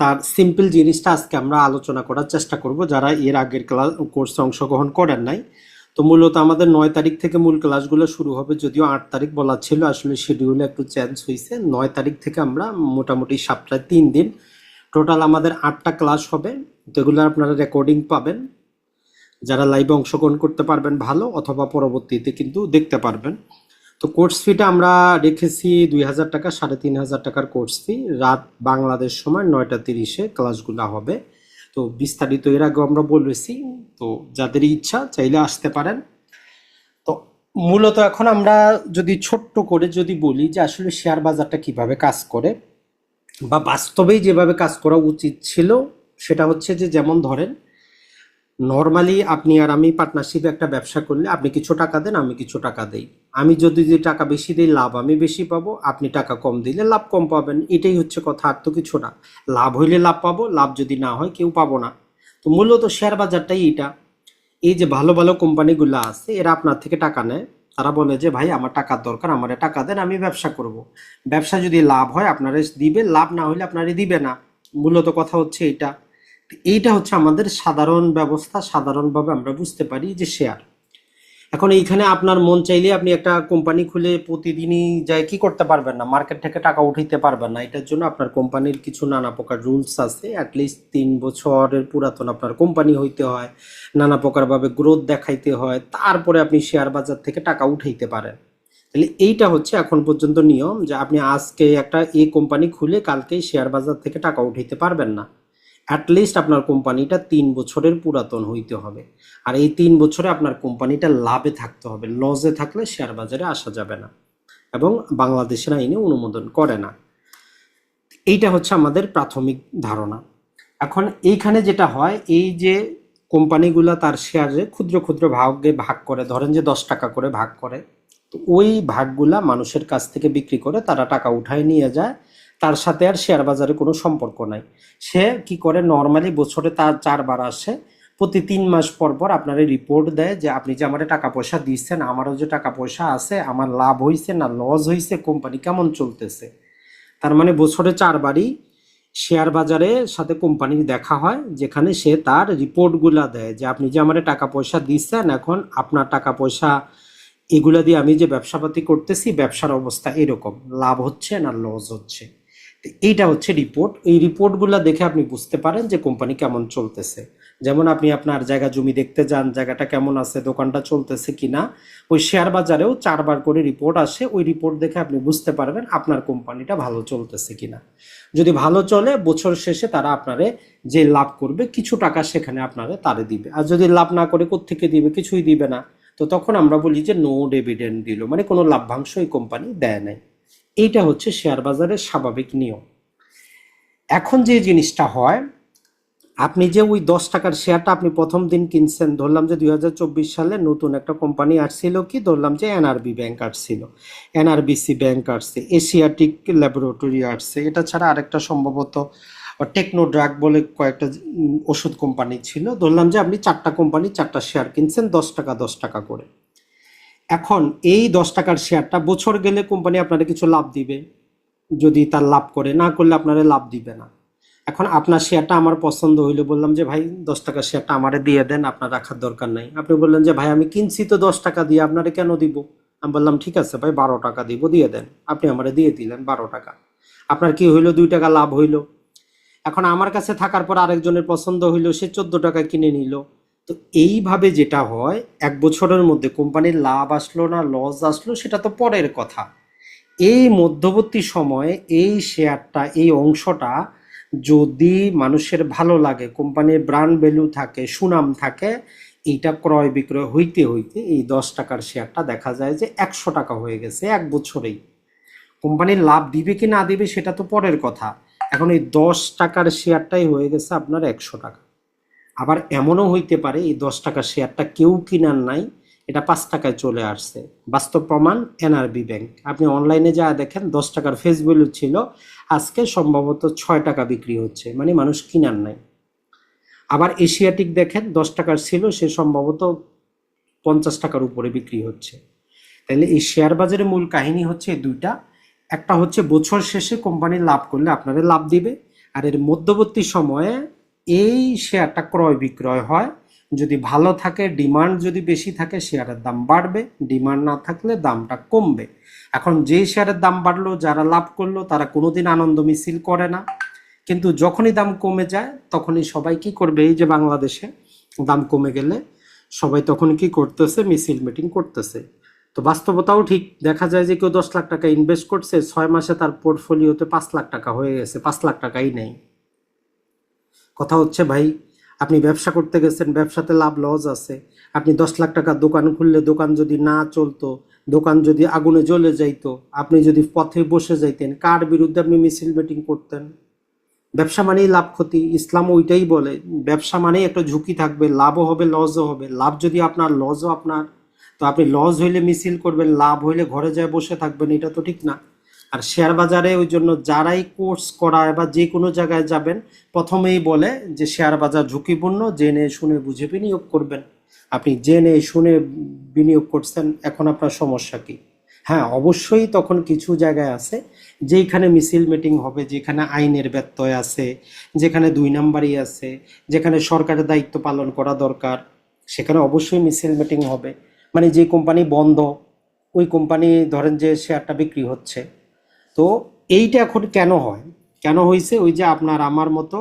তার সিম্পল জিনিসটা আজকে আমরা আলোচনা করার চেষ্টা করব, যারা এর আগের ক্লাস কোর্সে অংশগ্রহণ করেন নাই। তো মূলত আমাদের নয় তারিখ থেকে মূল ক্লাসগুলো শুরু হবে, যদিও আট তারিখ বলা ছিল, আসলে শিডিউলে একটু চেঞ্জ হয়েছে নয় তারিখ থেকে আমরা মোটামুটি সপ্তাহে তিন দিন টোটাল আমাদের আটটা ক্লাস হবে। তো এগুলো আপনারা রেকর্ডিং পাবেন। যারা লাইভে অংশগ্রহণ করতে পারবেন ভালো, অথবা পরবর্তীতে কিন্তু দেখতে পারবেন। তো কোর্স ফিটা আমরা রেখেছি দুই হাজার টাকা, সাড়ে তিন হাজার টাকার কোর্স ফি রাত বাংলাদেশ সময় নয়টা তিরিশে ক্লাসগুলো হবে। তো বিস্তারিত এর আগে আমরা বলেছি, তো যাদের ইচ্ছা চাইলে আসতে পারেন। তো মূলত এখন আমরা যদি ছোট্ট করে যদি বলি যে আসলে শেয়ার বাজারটা কীভাবে কাজ করে, বা বাস্তবেই যেভাবে কাজ করা উচিত ছিল, সেটা হচ্ছে যে যেমন ধরেন নর্মালি আপনি আর আমি পার্টনারশিপে একটা ব্যবসা করলে আপনি কিছু টাকা দেন, আমি কিছু টাকা দেই। আমি যদি যে টাকা বেশি দিই, লাভ আমি বেশি পাবো, আপনি টাকা কম দিলে লাভ কম পাবেন। এটাই হচ্ছে কথা, আর তো কিছু না। লাভ হইলে লাভ পাবো, লাভ যদি না হয় কেউ পাবো না। তো মূলত শেয়ার বাজারটাই এটা এই যে ভালো ভালো কোম্পানিগুলো আছে, এরা আপনার থেকে টাকা নেয়। তারা বলে যে, ভাই, আমার টাকার দরকার, আমারে টাকা দেন, আমি ব্যবসা করব। ব্যবসা যদি লাভ হয়, আপনারা দিবে লাভ না হলে আপনারা দিবে না। মূলত কথা হচ্ছে এটা এইটা হচ্ছে আমাদের সাধারণ ব্যবস্থা, সাধারণভাবে আমরা বুঝতে পারি যে শেয়ার এখন এইখানে আপনার মন চাইলে আপনি একটা কোম্পানি খুলে প্রতিদিনই যায় কি করতে পারবেন না? মার্কেট থেকে টাকা উঠাইতে পারবেন না। এটার জন্য আপনার কোম্পানির কিছু নানা প্রকার রুলস আছে। অ্যাটলিস্ট তিন বছরের পুরাতন আপনার কোম্পানি হইতে হয়, নানা প্রকারভাবে গ্রোথ দেখাইতে হয়, তারপরে আপনি শেয়ার বাজার থেকে টাকা উঠাইতে পারেন। তাহলে এইটা হচ্ছে এখন পর্যন্ত নিয়ম যে আপনি আজকে একটা এই কোম্পানি খুলে কালকেই শেয়ার বাজার থেকে টাকা উঠাইতে পারবেন না। অ্যাটলিস্ট আপনার কোম্পানিটা তিন বছরের পুরাতন হইতে হবে। আর এই তিন বছরে আপনার কোম্পানিটা লাভে থাকতে হবে। লসে থাকলে শেয়ার বাজারে আসা যাবে না। এবং বাংলাদেশের আইনে অনুমোদন করে না। এইটা হচ্ছে আমাদের প্রাথমিক ধারণা। এখন এইখানে যেটা হয়, এই যে কোম্পানিগুলো তার শেয়ারে ক্ষুদ্র ক্ষুদ্র ভাগে ভাগ করে, ধরেন যে দশ টাকা করে ভাগ করে, তো ওই ভাগগুলা মানুষের কাছ থেকে বিক্রি করে তারা টাকা উঠায় নিয়ে যায়। তার সাথে আর শেয়ার বাজারে কোনো সম্পর্ক নাই। সে কি করে? নর্মালি বছরে তার চারবার আসে। প্রতি তিন মাস পর পর আপনার রিপোর্ট দেয় যে, আপনি যে আমার টাকা পয়সা দিচ্ছেন, আমারও যে টাকা পয়সা আছে, আমার লাভ হয়েছে না লস হয়েছে কোম্পানি কেমন চলতেছে? তার মানে বছরে চারবারই শেয়ার বাজারে সাথে কোম্পানির দেখা হয়, যেখানে সে তার রিপোর্টগুলা দেয় যে, আপনি যে আমার টাকা পয়সা দিচ্ছেন, এখন আপনার টাকা পয়সা, এগুলা দিয়ে আমি যে ব্যবসাপাতি করতেছি, ব্যবসার অবস্থা এরকম। লাভ হচ্ছে না লস হচ্ছে? এইটা হচ্ছে রিপোর্ট এই রিপোর্টগুলো দেখে আপনি বুঝতে পারেন যে কোম্পানি কেমন চলতেছে। যেমন আপনি আপনার জায়গা জমি দেখতে যান, জায়গাটা কেমন আছে, দোকানটা চলতেছে কি না ওই শেয়ার বাজারেও চারবার করে রিপোর্ট আসে। ওই রিপোর্ট দেখে আপনি বুঝতে পারবেন আপনার কোম্পানিটা ভালো চলতেছে কি না যদি ভালো চলে, বছর শেষে তারা আপনারে যে লাভ করবে, কিছু টাকা সেখানে আপনারে তারে দিবে। আর যদি লাভ না করে কোত্থেকে দিবে? কিছুই দিবে না। তো তখন আমরা বলি যে নো ডিভিডেন্ড দিল। মানে কোনো লাভ্যাংশ এই কোম্পানি দেয় নাই। এইটা হচ্ছে শেয়ার বাজারের স্বাভাবিক নিয়ম। এখন যে জিনিসটা হয়, আপনি যে ওই দশ টাকার শেয়ারটা আপনি প্রথম দিন কিনছেন, ধরলাম যে দু হাজার চব্বিশ সালে নতুন একটা কোম্পানি আসছিল কি, ধরলাম যে এনআরবি ব্যাংক আসছিল। এনআরবিসি ব্যাংক আসছে এশিয়াটিক ল্যাবরেটরি আসছে, এটা ছাড়া আরেকটা সম্ভবত টেকনো ড্রাগ বলে কয়েকটা ওষুধ কোম্পানি ছিল। ধরলাম যে আপনি চারটা কোম্পানি, চারটা শেয়ার কিনছেন, দশ টাকা দশ টাকা করে। এখন এই দশ টাকার শেয়ারটা বছর গেলে কোম্পানি আপনারা কিছু লাভ দিবে। যদি তার লাভ করে, না করলে আপনারা লাভ দিবে না। এখন আপনার শেয়ারটা আমার পছন্দ হইল বললাম যে, ভাই, দশ টাকার শেয়ারটা আমারে দিয়ে দেন, আপনার রাখার দরকার নাই। আপনি বললেন যে, ভাই, আমি কিনছি তো দশ টাকা দিয়ে, আপনারে কেন দিব? আমি বললাম, ঠিক আছে ভাই, বারো টাকা দিব, দিয়ে দেন। আপনি আমারে দিয়ে দিলেন বারো টাকা। আপনার কি হইল, দুই টাকা লাভ হইল? এখন আমার কাছে থাকার পর আরেকজনের পছন্দ হইল, সে চোদ্দ টাকা কিনে নিল। তো এইভাবে যেটা হয়, এক বছরের মধ্যে কোম্পানির লাভ আসলো না লস আসলো, সেটা তো পরের কথা। এই মধ্যবর্তী সময়ে এই শেয়ারটা এই অংশটা যদি মানুষের ভালো লাগে, কোম্পানির ব্র্যান্ড ভ্যালু থাকে, সুনাম থাকে, এইটা ক্রয় বিক্রয় হইতে হইতে এই দশ টাকার শেয়ারটা দেখা যায় যে একশো টাকা হয়ে গেছে এক বছরেই। কোম্পানির লাভ দিবে কি না দিবে সেটা তো পরের কথা। এখন এই দশ টাকার শেয়ারটাই হয়ে গেছে আপনার একশো টাকা। আবার এমনও হইতে পারে এই দশ টাকার শেয়ারটা কেউ কিনার নাই, এটা পাঁচ টাকায় চলে আসছে। বাস্তব প্রমাণ এনআরবি ব্যাংক। আপনি অনলাইনে যা দেখেন, দশ টাকার ফেস ভ্যালু ছিল, আজকে সম্ভবত ছয় টাকা বিক্রি হচ্ছে মানে মানুষ কিনার নাই। আবার এশিয়াটিক দেখেন, দশ টাকার ছিল, সে সম্ভবত পঞ্চাশ টাকার উপরে বিক্রি হচ্ছে। তাহলে এই শেয়ার বাজারের মূল কাহিনী হচ্ছে দুইটা। একটা হচ্ছে, বছর শেষে কোম্পানি লাভ করলে আপনাদের লাভ দিবে, আর এর মধ্যবর্তী সময়ে এই শেয়ারটা ক্রয় বিক্রয় হয়। যদি ভালো থাকে, ডিমান্ড যদি বেশি থাকে, শেয়ারের দাম বাড়বে। ডিমান্ড না থাকলে দামটা কমবে। এখন যেই শেয়ারের দাম বাড়লো, যারা লাভ করল, তারা কোনোদিন আনন্দ মিছিল করে না। কিন্তু যখনই দাম কমে যায়, তখনই সবাই কি করবে? এই যে বাংলাদেশে দাম কমে গেলে সবাই তখন কি করতেছে? মিছিল মিটিং করতেছে। তো বাস্তবতাও ঠিক। দেখা যায় যে কেউ দশ লাখ টাকা ইনভেস্ট করছে, ছয় মাসে তার পোর্টফোলিওতে পাঁচ লাখ টাকা হয়ে গেছে। পাঁচ লাখ টাকাই নেই। কথা হচ্ছে, ভাই, আপনি ব্যবসা করতে গেছেন, ব্যবসাতে লাভ লস আছে। আপনি দশ লাখ টাকার দোকান খুললে দোকান যদি না চলতো, দোকান যদি আগুনে জ্বলে যাইতো, আপনি যদি পথে বসে যাইতেন, কার বিরুদ্ধে আপনি মিছিল মিটিং করতেন? ব্যবসা মানেই লাভ ক্ষতি। ইসলাম ওইটাই বলে, ব্যবসা মানেই একটা ঝুঁকি থাকবে, লাভও হবে, লসও হবে। লাভ যদি আপনার, লসও আপনার। তো আপনি লস হইলে মিছিল করবেন, লাভ হইলে ঘরে যায় বসে থাকবেন, এটা তো ঠিক না। আর শেয়ার বাজারে ওই জন্য যারাই কোর্স করায় বা যে কোনো জায়গায় যাবেন, প্রথমেই বলে যে শেয়ার বাজার ঝুঁকিপূর্ণ, জেনে শুনে বুঝে বিনিয়োগ করবেন। আপনি জেনে শুনে বিনিয়োগ করছেন, এখন আপনার সমস্যা কি? হ্যাঁ অবশ্যই তখন কিছু জায়গায় আছে যেখানে মিছিল মিটিং হবে, যেখানে আইনের ব্যত্যয় আছে, যেখানে দুই নাম্বারই আছে, যেখানে সরকারের দায়িত্ব পালন করা দরকার, সেখানে অবশ্যই মিছিল মিটিং হবে। মানে যে কোম্পানি বন্ধ, ওই কোম্পানি ধরেন যে শেয়ারটা বিক্রি হচ্ছে তো এইটা এখন কেন হয়? কেন হয়েছে ওই যে আপনার আমার মতো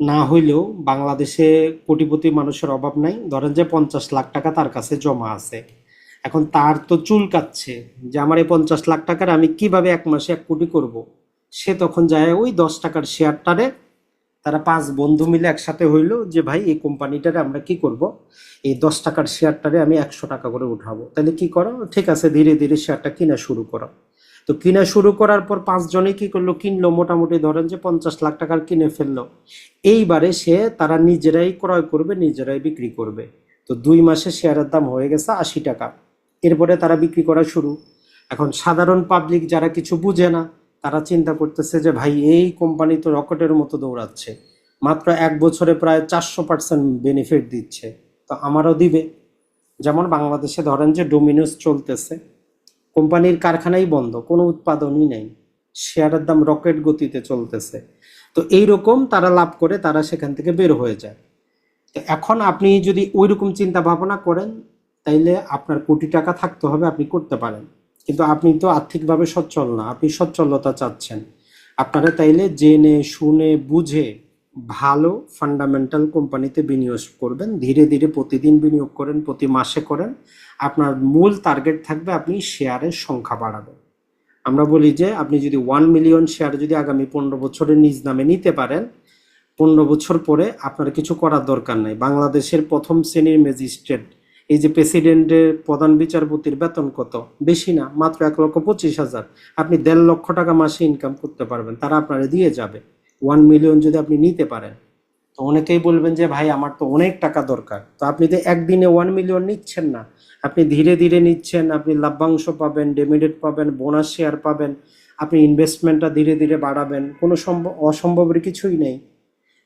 না হইলেও বাংলাদেশে কোটিপতি মানুষের অভাব নাই। ধরেন যে পঞ্চাশ লাখ টাকা তার কাছে জমা আছে। এখন তার তো চুল কাচ্ছে যে আমার এই পঞ্চাশ লাখ টাকার আমি কীভাবে এক মাসে এক কোটি করব। সে তখন যায় ওই দশ টাকার শেয়ারটারে তারা পাঁচ বন্ধু মিলে একসাথে হইল যে, ভাই, এই কোম্পানিটারে আমরা কি করব? এই দশ টাকার শেয়ারটারে আমি একশো টাকা করে উঠাবো। তাহলে কি করো? ঠিক আছে, ধীরে ধীরে শেয়ারটা কিনা শুরু করো। তো কিনা শুরু করার পর পাঁচজনে কি করল? কিনলো মোটামুটি ধরেন যে পঞ্চাশ লাখ টাকার কিনে ফেলল। এইবারে সে তারা নিজেরাই ক্রয় করবে, নিজেরাই বিক্রি করবে। তো দুই মাসে শেয়ারের দাম হয়ে গেছে আশি টাকা। এরপরে তারা বিক্রি করা শুরু। এখন সাধারণ পাবলিক যারা কিছু বুঝে না, তারা চিন্তা করতেছে যে, ভাই, এই কোম্পানি তো রকেটের মতো দৌড়াচ্ছে। মাত্র এক বছরে প্রায় চারশো পার্সেন্ট বেনিফিট দিচ্ছে। তো আমারও দিবে। যেমন বাংলাদেশে ধরেন যে ডোমিনোস চলতেছে। কোম্পানির কারখানাই বন্ধ, কোনো উৎপাদনই নেই। শেয়ারের দাম রকেট গতিতে চলতেছে। তো এই রকম তারা লাভ করে, তারা সেখান থেকে বের হয়ে যায়। তো এখন আপনি যদি ওই রকম চিন্তা ভাবনা করেন, তাইলে আপনার কোটি টাকা থাকতে হবে, আপনি করতে পারেন। কিন্তু আপনি তো আর্থিকভাবে সচ্ছল না, আপনি সচ্ছলতা চাচ্ছেন। আপনারা তাইলে জেনে, শুনে, বুঝে ভালো ফান্ডামেন্টাল কোম্পানিতে বিনিয়োগ করবেন। ধীরে ধীরে প্রতিদিন বিনিয়োগ করেন, প্রতি মাসে করেন। আপনার মূল টার্গেট থাকবে আপনি শেয়ারের সংখ্যা বাড়াবেন। আমরা বলি যে, আপনি যদি ওয়ান মিলিয়ন শেয়ার যদি আগামী পনেরো বছরের নিজ নামে নিতে পারেন, পনেরো বছর পরে আপনার কিছু করার দরকার নাই। বাংলাদেশের প্রথম শ্রেণির ম্যাজিস্ট্রেট এই যে প্রেসিডেন্টের প্রধান বিচারপতির বেতন কত? বেশি না, মাত্র এক লক্ষ পঁচিশ হাজার। আপনি দেড় লক্ষ টাকা মাসে ইনকাম করতে পারবেন, তারা আপনারা দিয়ে যাবে। ওয়ান মিলিয়ন যদি আপনি নিতে পারেন, তো অনেকেই বলবেন যে, ভাই, আমার তো অনেক টাকা দরকার। তো আপনি তো একদিনে ওয়ান মিলিয়ন নিচ্ছেন না, আপনি ধীরে ধীরে নিচ্ছেন, আপনি লাভ্যাংশ পাবেন ডেমিডেট পাবেন বোনাস শেয়ার পাবেন, আপনি ইনভেস্টমেন্টটা ধীরে ধীরে বাড়াবেন, কোনো সম্ভব, অসম্ভবের কিছুই নেই।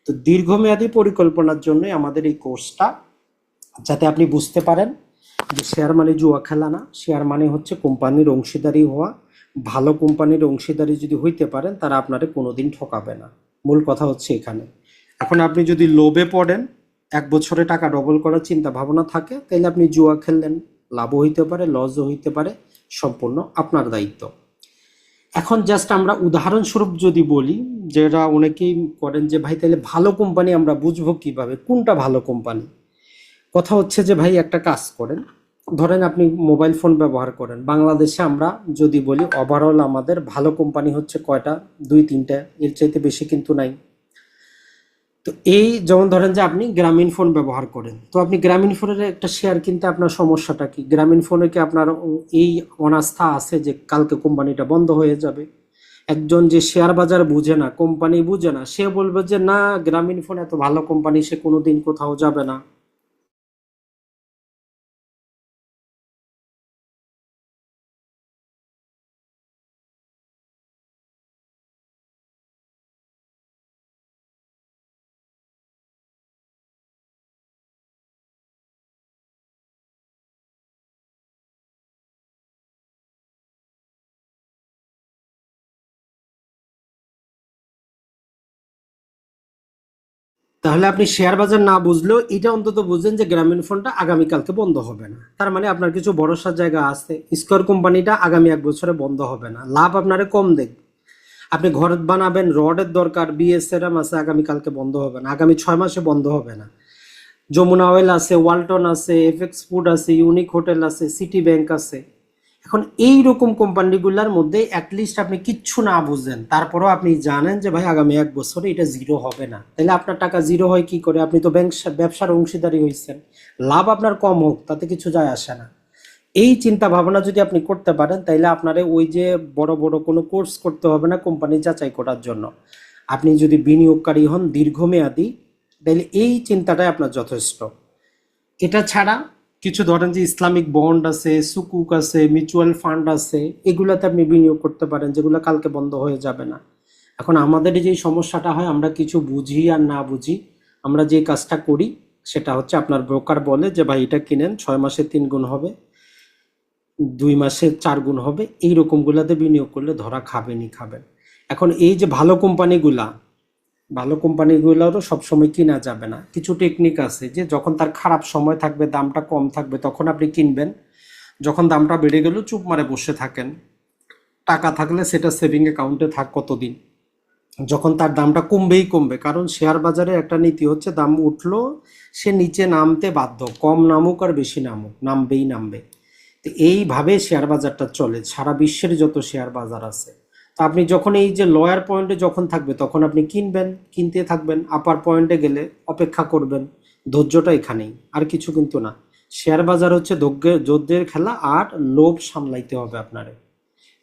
তো দীর্ঘমেয়াদী পরিকল্পনার জন্যই আমাদের এই কোর্সটা যাতে আপনি বুঝতে পারেন যে শেয়ার মানে জুয়া খেলা না শেয়ার মানে হচ্ছে কোম্পানির অংশীদারি হওয়া ভালো কোম্পানির অংশীদারি যদি হইতে পারেন, তারা আপনারে কোনোদিন ঠকাবে না। মূল কথা হচ্ছে এখানে। এখন আপনি যদি লোভে পড়েন, এক বছরে টাকা ডবল করার চিন্তা ভাবনা থাকে তাহলে আপনি জুয়া খেললেন। লাভও হইতে পারে লসও হইতে পারে, সম্পূর্ণ আপনার দায়িত্ব। এখন জাস্ট আমরা উদাহরণস্বরূপ যদি বলি, যেটা অনেকেই করেন যে, ভাই তাহলে ভালো কোম্পানি আমরা বুঝব কীভাবে? কোনটা ভালো কোম্পানি? কথা হচ্ছে যে, ভাই, একটা কাজ করেন ধরেন আপনি মোবাইল ফোন ব্যবহার করেন, বাংলাদেশে আমরা যদি বলি ওভারঅল আমাদের ভালো কোম্পানি হচ্ছে কয়টা? দুই, তিনটা, এর চাইতে বেশি কিন্তু নাই। তো এই যেমন ধরেন যে আপনি গ্রামীণ ফোন ব্যবহার করেন, তো আপনি গ্রামীণ ফোনের একটা শেয়ার কিনতে আপনার সমস্যাটা কি? গ্রামীণ ফোনে কি আপনার এই অনাস্থা আছে যে কালকে কোম্পানিটা বন্ধ হয়ে যাবে? একজন যে শেয়ার বাজার বুঝে না কোম্পানি বুঝে না, সে বলবে যে, না, গ্রামীণ ফোন এত ভালো কোম্পানি সে কোনোদিন কোথাও যাবে না। তাহলে আপনি শেয়ার বাজার না বুঝলেও এটা অন্তত বুঝলেন যে গ্রামীণ ফোনটা আগামীকালকে বন্ধ হবে না। তার মানে আপনার কিছু ভরসার জায়গা আছে স্কোয়ার কোম্পানিটা আগামী এক বছরে বন্ধ হবে না। লাভ আপনারে কম দেখবে। আপনি ঘর বানাবেন রডের দরকার বিএসএরএম আছে, আগামীকালকে বন্ধ হবে না। আগামী ছয় মাসে বন্ধ হবে না। যমুনা অয়েল আছে ওয়ালটন আছে এফএক্স ফুড আছে ইউনিক হোটেল আছে সিটি ব্যাংক আছে। এখন এই রকম কোম্পানিগুলোর মধ্যে অ্যাটলিস্ট আপনি কিচ্ছু না বুঝেন। তারপরেও আপনি জানেন যে, ভাই, আগামী এক বছরে এটা জিরো হবে না। তাহলে আপনার টাকা জিরো হয় কি করে? আপনি তো ব্যবসা ব্যবসার অংশীদারি হয়েছেন লাভ আপনার কম হোক, তাতে কিছু যায় আসে না। এই চিন্তা ভাবনা যদি আপনি করতে পারেন, তাইলে আপনার ওই যে বড় বড় কোনো কোর্স করতে হবে না কোম্পানি যাচাই করার জন্য। আপনি যদি বিনিয়োগকারী হন দীর্ঘমেয়াদী তাহলে এই চিন্তাটাই আপনার যথেষ্ট। এটা ছাড়া কিছু ধরেন যে ইসলামিক বন্ড আছে, সুকুক আছে মিউচুয়াল ফান্ড আছে, এগুলাতে আপনি বিনিয়োগ করতে পারেন, যেগুলো কালকে বন্ধ হয়ে যাবে না। এখন আমাদের যে সমস্যাটা হয়, আমরা কিছু বুঝি আর না বুঝি, আমরা যে কাজটা করি, সেটা হচ্ছে আপনার ব্রোকার বলে যে, ভাই, এটা কিনেন, ছয় মাসে তিন গুণ হবে, দুই মাসে চার গুণ হবে। এই রকমগুলাতে বিনিয়োগ করলে ধরা খাবেনই খাবেন। এখন এই যে ভালো কোম্পানিগুলা ভালো কোম্পানিগুলোরও সবসময় কিনা যাবে না। কিছু টেকনিক আছে যে যখন তার খারাপ সময় থাকবে, দামটা কম থাকবে, তখন আপনি কিনবেন। যখন দামটা বেড়ে গেল, চুপ মারে বসে থাকেন। টাকা থাকলে সেটা সেভিং অ্যাকাউন্টে থাক কতদিন। যখন তার দামটা কমবেই কমবে, কারণ শেয়ার বাজারে একটা নীতি হচ্ছে, দাম উঠল, সে নিচে নামতে বাধ্য। কম নামুক আর বেশি নামুক, নামবেই নামবে। তো এইভাবে শেয়ার বাজারটা চলে। সারা বিশ্বের যত শেয়ার বাজার আছে তো আপনি যখন এই যে লয়ার পয়েন্টে যখন থাকবে, তখন আপনি কিনবেন, কিনতে থাকবেন আপার পয়েন্টে গেলে অপেক্ষা করবেন, ধৈর্যটা এখানেই, আর কিছু কিন্তু না। শেয়ার বাজার হচ্ছে ধৈর্যের যুদ্ধের খেলা আর লোভ সামলাইতে হবে আপনারে।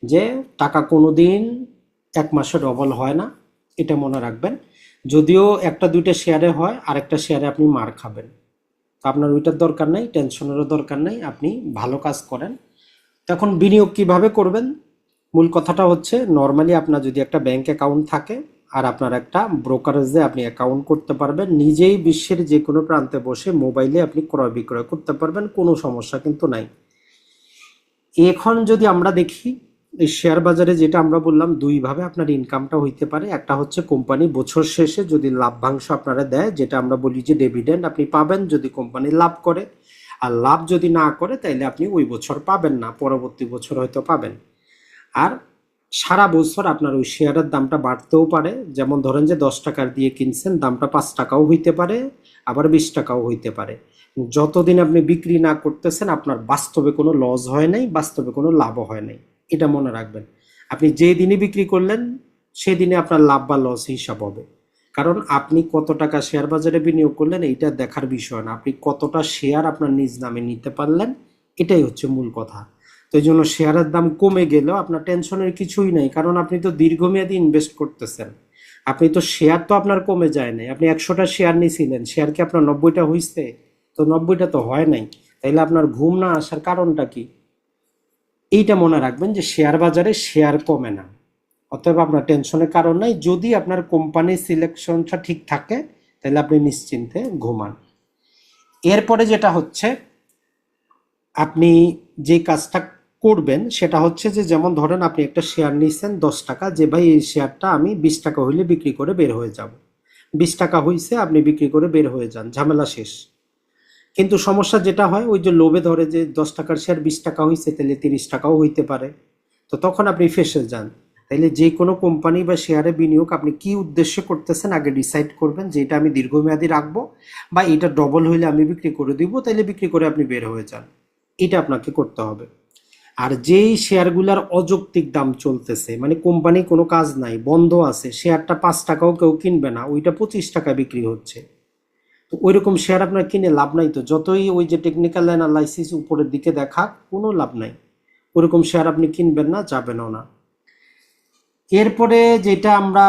যে টাকা কোনো দিন এক মাসে ডবল হয় না, এটা মনে রাখবেন। যদিও একটা দুইটা শেয়ারে হয়, আরেকটা শেয়ারে আপনি মার খাবেন। তো আপনার ওইটার দরকার নেই টেনশনেরও দরকার নেই, আপনি ভালো কাজ করেন। তখন বিনিয়োগ কীভাবে করবেন? মূল কথাটা হচ্ছে নর্মালি আপনার যদি একটা ব্যাংক অ্যাকাউন্ট থাকে আর আপনার একটা ব্রোকারেজে আপনি অ্যাকাউন্ট করতে পারবেন, নিজেই বিশ্বের যে কোনো প্রান্তে বসে মোবাইলে আপনি ক্রয় বিক্রয় করতে পারবেন, কোনো সমস্যা কিন্তু নাই। এখন যদি আমরা দেখি, এই শেয়ার বাজারে যেটা আমরা বললাম দুইভাবে আপনার ইনকামটা হইতে পারে। একটা হচ্ছে কোম্পানি বছর শেষে যদি লাভ্যাংশ আপনারা দেয়, যেটা আমরা বলি যে ডেভিডেন্ড আপনি পাবেন যদি কোম্পানি লাভ করে। আর লাভ যদি না করে, তাইলে আপনি ওই বছর পাবেন না, পরবর্তী বছর হয়তো পাবেন। আর সারা বছর আপনার ওই শেয়ারের দামটা বাড়তেও পারে। যেমন ধরেন যে দশ টাকার দিয়ে কিনছেন, দামটা পাঁচ টাকাও হইতে পারে, আবার বিশ টাকাও হইতে পারে। যতদিন আপনি বিক্রি না করতেছেন, আপনার বাস্তবে কোনো লস হয় নাই, বাস্তবে কোনো লাভও হয় নাই। এটা মনে রাখবেন। আপনি যে দিনে বিক্রি করলেন সেই দিনে আপনার লাভ বা লস হিসাব হবে। কারণ আপনি কত টাকা শেয়ার বাজারে বিনিয়োগ করলেন, এইটা দেখার বিষয় না। আপনি কতটা শেয়ার আপনার নিজ নামে নিতে পারলেন, এটাই হচ্ছে মূল কথা। তো এই জন্য শেয়ারের দাম কমে গেলেও আপনার টেনশনের কিছুই নাই, কারণ আপনি তো দীর্ঘমেয়াদী ইনভেস্ট করতেছেন। আপনি তো শেয়ার তো আপনার কমে যায় নাই, আপনি একশোটা শেয়ার নিয়েছিলেন শেয়ার কি আপনার নব্বইটা হইছে? তো নব্বইটা তো হয় নাই, তাইলে আপনার ঘুম না আসার কারণটা কি? এইটা মনে রাখবেন যে শেয়ার বাজারে শেয়ার কমে না, অতএব আপনার টেনশনের কারণ নাই, যদি আপনার কোম্পানি সিলেকশনটা ঠিক থাকে তাহলে আপনি নিশ্চিন্তে ঘুমান। এরপরে যেটা হচ্ছে, আপনি যে কাজটা করবেন, সেটা হচ্ছে যে যেমন ধরেন আপনি একটা শেয়ার নিচ্ছেন দশ টাকা, যে ভাই এই শেয়ারটা আমি বিশ টাকা হইলে বিক্রি করে বের হয়ে যাব। বিশ টাকা হইছে, আপনি বিক্রি করে বের হয়ে যান, ঝামেলা শেষ। কিন্তু সমস্যা যেটা হয়, ওই যে লোভে ধরে যে দশ টাকার শেয়ার বিশ টাকা হইছে, তাহলে তিরিশ টাকাও হইতে পারে। তো তখন আপনি ফেসে যান। তাইলে যে কোনো কোম্পানি বা শেয়ারে বিনিয়োগ আপনি কি উদ্দেশ্যে করতেছেন, আগে ডিসাইড করবেন যে এটা আমি দীর্ঘমেয়াদী রাখব বা এটা ডবল হইলে আমি বিক্রি করে দিব তাইলে বিক্রি করে আপনি বের হয়ে যান। এটা আপনাকে করতে হবে। আর যেই শেয়ারগুলার অযৌক্তিক দাম চলতেছে মানে কোম্পানি কোনো কাজ নাই, বন্ধ আছে, শেয়ারটা পাঁচ টাকাও কেউ কিনবে না, ওইটা পঁচিশ টাকা বিক্রি হচ্ছে। তো ওই রকম শেয়ার আপনার কিনে লাভ নাই তো, যতই ওই যে টেকনিক্যাল অ্যানালাইসিস উপরের দিকে দেখা কোনো লাভ নাই। ওরকম শেয়ার আপনি কিনবেন না, যাবেনও না। এরপরে যেটা আমরা